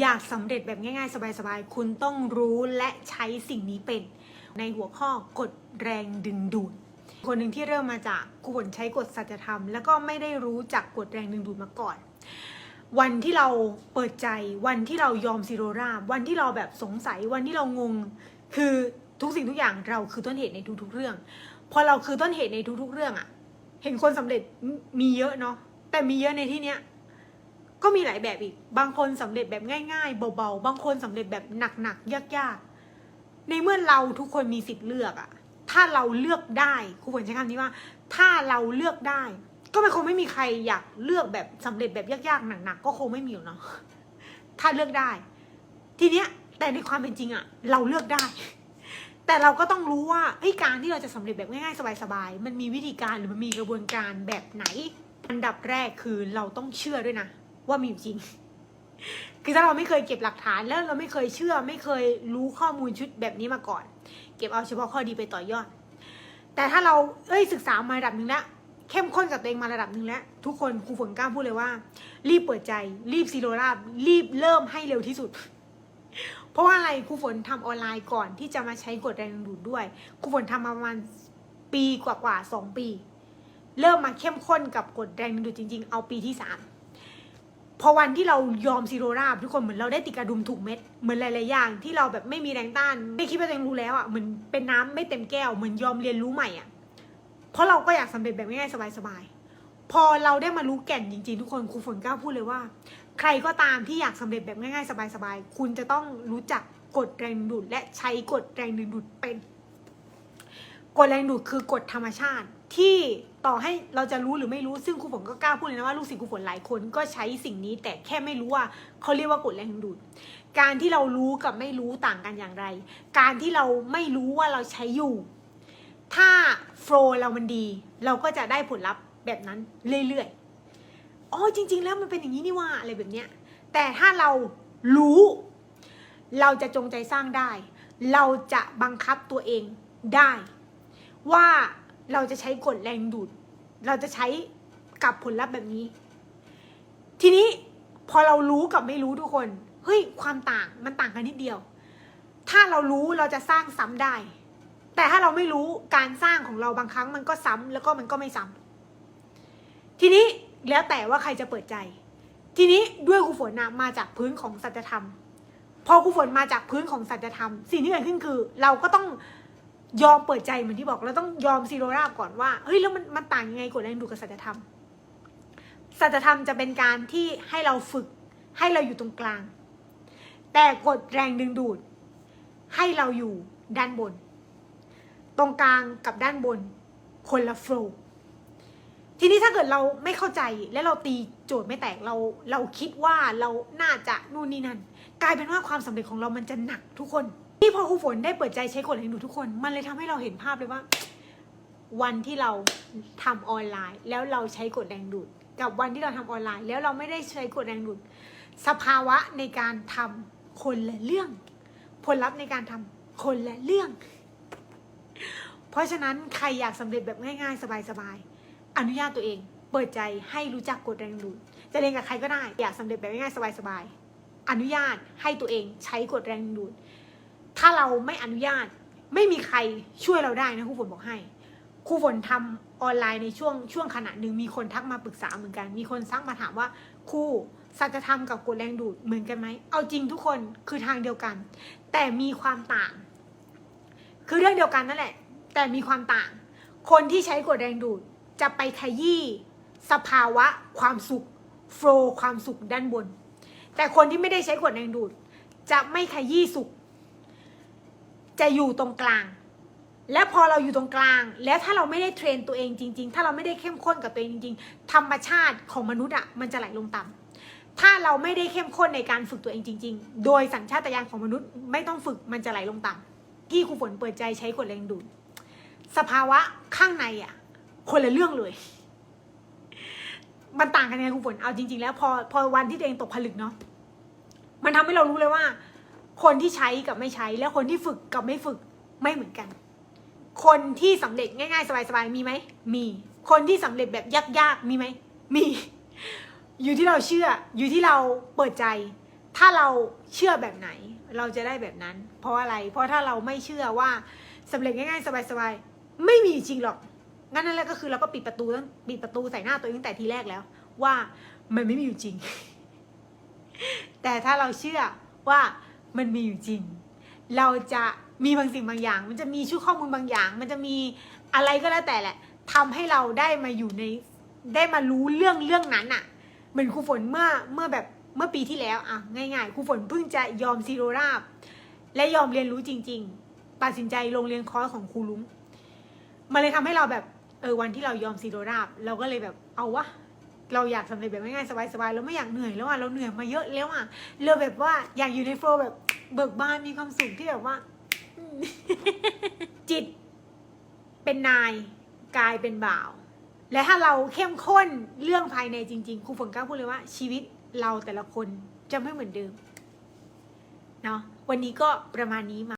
อยากสำเร็จแบบง่ายๆ สบายๆ คุณต้องรู้และใช้สิ่งนี้เป็น ในหัวข้อกฎแรงดึงดูด คนหนึ่งที่เริ่มมาจากกูผลใช้กฎสัจธรรม แล้วก็ไม่ได้รู้จักกฎแรงดึงดูดมาก่อน วันที่เราเปิดใจวันที่เรายอมซีโรราบวันที่เราแบบสงสัยวันที่เรางง คือทุกสิ่งทุกอย่างเราคือต้นเหตุในทุกๆเรื่อง พอเราคือต้นเหตุในทุกๆเรื่องอะเห็นคนสำเร็จมีเยอะเนาะแต่มีเยอะในที่เนี้ย ก็มีหลายแบบอีก บางคนสำเร็จแบบง่ายๆ เบาๆ บางคนสำเร็จแบบหนักๆ ยากๆ ในเมื่อเราทุกคนมีสิทธิ์เลือกอะถ้าเราเลือกได้ครูฝนใช้คำนี้ว่า ถ้าเราเลือกได้ ก็ไม่คงไม่มีใครอยากเลือกแบบสำเร็จแบบยากๆ หนักๆ ก็คงไม่มีหรอกเนาะ ถ้าเลือกได้ ทีเนี้ยแต่ในความเป็นจริงอะเราเลือกได้ แต่เราก็ต้องรู้ว่าเอ้ยการที่เราจะสำเร็จแบบง่ายๆ สบายๆ มันมีวิธีการหรือมันมีกระบวนการแบบไหน อันดับแรกคือเราต้องเชื่อด้วยนะ ว่ามีอยู่จริง คือถ้าเราไม่เคยเก็บหลักฐานแล้วเราไม่เคยเชื่อ ไม่เคยรู้ข้อมูลชุดแบบนี้มาก่อน เก็บเอาเฉพาะข้อดีไปต่อยอด แต่ถ้าเราเอ้ยศึกษามาระดับหนึ่งแล้วเข้มข้นกับตัวเองมาระดับหนึ่งแล้ว ทุกคนครูฝนกล้าพูดเลยว่า รีบเปิดใจ รีบซีโรราบรีบเริ่มให้เร็วที่สุด เพราะว่าอะไรครูฝนทำออนไลน์ก่อนที่จะมาใช้กฎแรงดึงดูดด้วยครูฝนทำมาประมาณปีกว่าๆสองปี เริ่มมาเข้มข้นกับกฎแรงดึงดูดจริง ๆ เอาปีที่สาม พอวันที่เรายอมซีโรราบทุกคนเหมือนเราได้ติดกระดุมถูกเม็ดเหมือนหลายๆอย่างที่เราแบบไม่มีแรงต้านไม่คิดว่าตัวเองรู้แล้วอะเหมือนเป็นน้ำไม่เต็มแก้วเหมือนยอมเรียนรู้ใหม่อะเพราะเราก็อยากสำเร็จแบบง่ายๆสบายๆพอเราได้มารู้แก่นจริงๆ ทุกคนครูฝนกล้าพูดเลยว่า ใครก็ตามที่อยากสำเร็จแบบง่ายๆสบายๆคุณจะต้องรู้จักกฎแรงดูดและใช้กฎแรงดึงดูดเป็นกฎแรงดูดคือกฎธรรมชาติ ที่ต่อให้เราจะรู้หรือไม่รู้ซึ่งครูฝนก็กล้าพูดเลยนะว่าลูกศิษย์ครูฝนหลายคนก็ใช้สิ่งนี้ แต่แค่ไม่รู้ว่าเขาเรียกว่ากฎแรงดึงดูด การที่เรารู้กับไม่รู้ต่างกันอย่างไร การที่เราไม่รู้ว่าเราใช้อยู่ ถ้าโฟล์เรามันดี เราก็จะได้ผลลัพธ์แบบนั้นเรื่อยๆอ๋อจริง ๆ แล้วมันเป็นอย่างนี้นี่ว่าอะไรแบบเนี้ยแต่ถ้าเรารู้ เราจะจงใจสร้างได้ เราจะบังคับตัวเองได้ ว่า เราจะใช้กฎแรงดูด เราจะใช้กับผลลัพธ์แบบนี้ ทีนี้พอเรารู้กับไม่รู้ทุกคน เฮ้ย ความต่างมันต่างกันนิดเดียว ถ้าเรารู้เราจะสร้างซ้ำได้ แต่ถ้าเราไม่รู้การสร้างของเราบางครั้งมันก็ซ้ำแล้วก็มันก็ไม่ซ้ำทีนี้แล้วแต่ว่าใครจะเปิดใจ ทีนี้ด้วยครูฝนนะมาจากพื้นของสัจธรรม พอครูฝนมาจากพื้นของสัจธรรม สิ่งที่เกิดขึ้นคือ เราก็ต้อง ยอมเปิดใจเหมือนที่บอกเราต้องยอมซีโรราบก่อนว่าเฮ้ยแล้วมันมันต่างยังไงกฎแรงดูดกับสัจธรรมสัจธรรมจะเป็นการที่ให้เราฝึกให้เราอยู่ตรงกลาง แต่กฎแรงดึงดูด ให้เราอยู่ด้านบน ตรงกลางกับด้านบน คนละโฟล์ทีนี้ถ้าเกิดเราไม่เข้าใจและเราตีโจทย์ไม่แตกเราเราคิดว่าเราน่าจะนู่นนี่นั่นกลายเป็นว่าความสำเร็จของเรามันจะหนักทุกคน ที่พอครูฝนได้เปิดใจใช้กฎแรงดูดทุกคน มันเลยทำให้เราเห็นภาพเลยว่า วันที่เราทำออนไลน์ แล้วเราใช้กฎแรงดูด กับวันที่เราทำออนไลน์ แล้วเราไม่ได้ใช้กฎแรงดูด สภาวะในการทำคนละเรื่อง ผลลัพธ์ในการทำคนละเรื่อง เพราะฉะนั้นใครอยากสำเร็จแบบง่ายๆ สบายๆ อนุญาตตัวเอง เปิดใจให้รู้จักกฎแรงดูด จะเรียนกับใครก็ได้ อยากสำเร็จแบบง่ายๆ สบายๆ อนุญาตให้ตัวเองใช้กฎแรงดูด ถ้าเราไม่อนุญาตไม่มีใครช่วยเราได้นะครูฝนบอกให้ครูฝนทำออนไลน์ในช่วงช่วงขณะหนึ่งมีคนทักมาปรึกษาเหมือนกัน มีคนซักมาถามว่าครูสัจธรรมกับกฎแรงดูดเหมือนกันไหมเอาจริงทุกคนคือทางเดียวกัน แต่มีความต่าง คือเรื่องเดียวกันนั่นแหละ แต่มีความต่าง คนที่ใช้กฎแรงดูดจะไปขยี้สภาวะความสุขโฟล์ความสุขด้านบน แต่คนที่ไม่ได้ใช้กฎแรงดูด จะไม่ขยี้สุข จะอยู่ตรงกลาง และพอเราอยู่ตรงกลาง แล้วถ้าเราไม่ได้เทรนตัวเองจริง ๆ ถ้าเราไม่ได้เข้มข้นกับตัวเองจริง ๆ ธรรมชาติของมนุษย์อะมันจะไหลลงต่ำถ้าเราไม่ได้เข้มข้นในการฝึกตัวเองจริง ๆ โดยสัญชาตญาณของมนุษย์ไม่ต้องฝึกมันจะไหลลงต่ำที่ครูฝนเปิดใจใช้กฎแรงดูดสภาวะข้างในอะคนละเรื่องเลยมันต่างกันยังไงครูฝน เอาจริง ๆ แล้วพอพอวันที่ตัวเองตกผลึกเนาะ มันทำให้เรารู้เลยว่า คนที่ใช้กับไม่ใช้ แล้วคนที่ฝึกกับไม่ฝึกไม่เหมือนกัน คนที่สำเร็จง่ายๆ สบายๆมีไหมมี คนที่สำเร็จแบบยากๆมีไหมมี อยู่ที่เราเชื่อ อยู่ที่เราเปิดใจ ถ้าเราเชื่อแบบไหน เราจะได้แบบนั้น เพราะอะไร เพราะถ้าเราไม่เชื่อว่าสำเร็จง่ายๆ สบายๆไม่มีจริงหรอกงั้นนั่นแหละก็คือเราก็ปิดประตูตั้งปิดประตูใส่หน้าตัวเองตั้งแต่ทีแรกแล้ว ว่ามันไม่มีอยู่จริง แต่ถ้าเราเชื่อว่า มันมีอยู่จริง เราจะมีบางสิ่งบางอย่าง มันจะมีชุดข้อมูลบางอย่าง มันจะมีอะไรก็แล้วแต่แหละทำให้เราได้มาอยู่ในได้มารู้เรื่องเรื่องนั้นอะเหมือนครูฝนเมื่อเมื่อแบบเมื่อปีที่แล้วอะง่ายๆครูฝนเพิ่งจะยอมซีโรราบ และยอมเรียนรู้จริง ๆ ตัดสินใจลงเรียนคอร์สของครูลุงมันเลยทำให้เราแบบเออวันที่เรายอมซีโรราบ เราก็เลยแบบเอาวะเราอยากทำอะไรแบบง่ายๆสบายๆเราไม่อยากเหนื่อยแล้วอะเราเหนื่อยมาเยอะแล้วอะเราแบบว่าอยากอยู่ในโฟล์แบบ เบิกบานมีความสุขที่แบบว่า จิตเป็นนายกายเป็นบ่าว และถ้าเราเข้มข้นเรื่องภายในจริง ๆครูฝนกล้าพูดเลยว่า ชีวิตเราแต่ละคนจะไม่เหมือนเดิมเนาะวันนี้ก็ประมาณนี้มา